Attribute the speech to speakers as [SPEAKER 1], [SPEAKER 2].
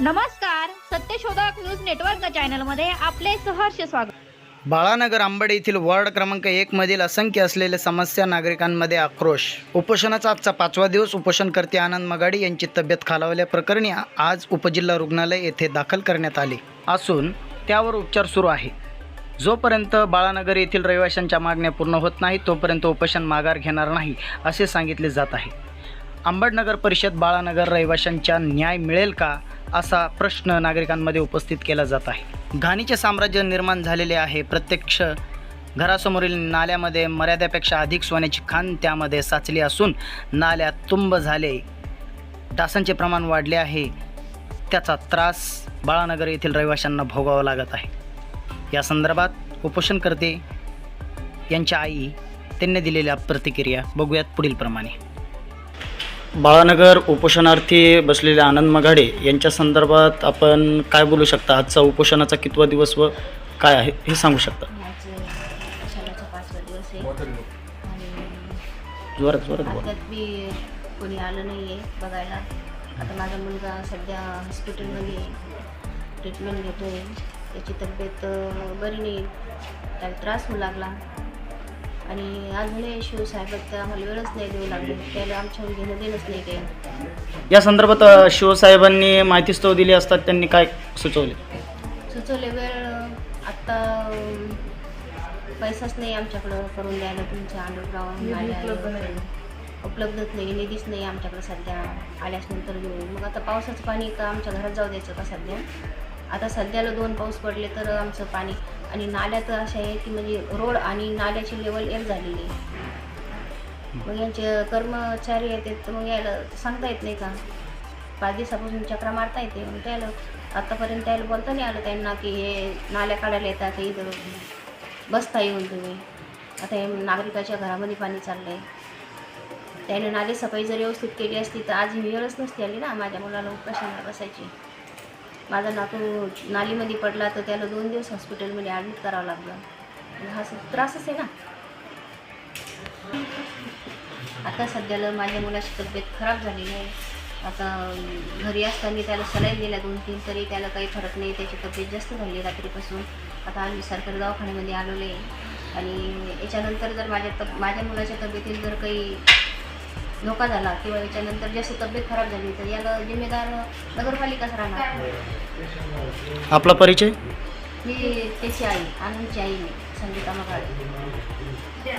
[SPEAKER 1] नमस्कार सत्यशोधक news network चॅनलमध्ये आपले सहर्ष स्वागत.
[SPEAKER 2] बाळानगर आंबड येथील वॉर्ड क्रमांक एक मधील असंख्य असलेल्या समस्या नागरिकांमध्ये आक्रोश. उपोषणाचा आजचा पाचवा दिवस उपोषणकर्ते आनंद मगाडी यांची तब्येत खालावल्याप्रकरणी प्रकरणी आज उपजिल्हा रुग्णालय येथे दाखल करण्यात आले. असून त्यावर उपचार सुरू आहे. जोपर्यंत बाळानगर येथील रहिवाशांच्या मागण्या पूर्ण होत नाही तोपर्यंत उपोषण माघार घेणार नाही असे सांगितले जात आहे. आंबडनगर परिषद बाळानगर रहिवाशांच्या न्याय मिळेल का? असा प्रश्न नागरिकांमध्ये उपस्थित केला जात आहे. घाणीचे साम्राज्य निर्माण झालेले आहे. प्रत्यक्ष घरासमोरील नाल्यामध्ये मर्यादेपेक्षा अधिक सोन्याची खाण त्यामध्ये साचली असून नाल्या तुंब झाले. डासांचे प्रमाण वाढले आहे. त्याचा त्रास बाळानगर येथील रहिवाशांना भोगावा लागत आहे. या संदर्भात उपोषणकर्ते यांच्या आई त्यांनी दिलेल्या प्रतिक्रिया बघूयात पुढील प्रमाणे बाळानगर उपोषणार्थी बसलेले आनंद मघाडे यांच्या संदर्भात आपण काय बोलू शकता? आजचा उपोषणाचा कितवा दिवस व काय आहे हे सांगू शकता?
[SPEAKER 3] आज शाळेचा पाचवा दिवस आहे आणि
[SPEAKER 2] जोरात जोरात बोला.
[SPEAKER 3] कोणी आलं नाही आहे बघायला. आता माझा मुलगा सध्या हॉस्पिटलमध्ये ट्रीटमेंट घेतो आहे त्याची तब्येत अं, बरी नाही त्याला त्रास होऊ लागला. आणि अजूनही शिवसाहेब तर आम्हाला वेळच नाही देऊ लागले. त्याला आमच्यावर घेणं देणंच नाही काही.
[SPEAKER 2] या संदर्भात अ, शिवसाहेबांनी माहिती स्तव दिली असतात त्यांनी काय सुचवले?
[SPEAKER 3] सुचवले वेळ आत्ता अं, पैसाच नाही आमच्याकडं करून द्यायला तुमच्या अंडरग्राऊंड उपलब्धच नाही निधीच नाही आमच्याकडे सध्या. आल्यास नंतर घेऊ. मग आता पावसाचं पाणी का आमच्या घरात जाऊ द्यायचं का सध्या? आता सध्याला दोन पाऊस पडले तर आमचं पाणी आणि नाल्या तर अशा आहे की म्हणजे रोड आणि नाल्याची लेवल एक झालेली आहे. मग यांचे कर्मचारी आहेत तर मग यायला सांगता येत नाही का? पाच दिवसापासून चक्रा मारता येते. मग त्याला आत्तापर्यंत त्याला बोलता नाही आलं त्यांना की हे नाल्या काढायला येतात की इथं बसता येऊन तुम्ही. आता हे नागरिकाच्या घरामध्ये पाणी चाललं आहे त्याने नाले सफाई जर व्यवस्थित केली असती तर आज ही वेळच नसती आली ना? माझ्या मुलाला उपाशांना बसायची. माझा नातू नालीमध्ये पडला तर त्याला दोन दिवस हॉस्पिटलमध्ये ॲडमिट करावं लागलं. म्हणजे हा त्रासच आहे ना. आता सध्याला माझ्या मुलाची तब्येत खराब झालेली आहे. आता घरी असताना त्याला सलाईन दिल्या दोन तीन तरी त्याला काही फरक नाही त्याची तब्येत जास्त झाली रात्रीपासून. आता आम्ही सरकारी दवाखान्यामध्ये आलेलो आहे. आणि याच्यानंतर जर माझ्या तब माझ्या मुलाच्या तब्येतीत जर काही धोका झाला किंवा याच्यानंतर जास्त तब्येत खराब झाली तर याला जिम्मेदार नगरपालिकाच राहणार.
[SPEAKER 2] आपला परिचय?
[SPEAKER 3] मी त्याची आई आनंदची आई मी संगीता मगाळे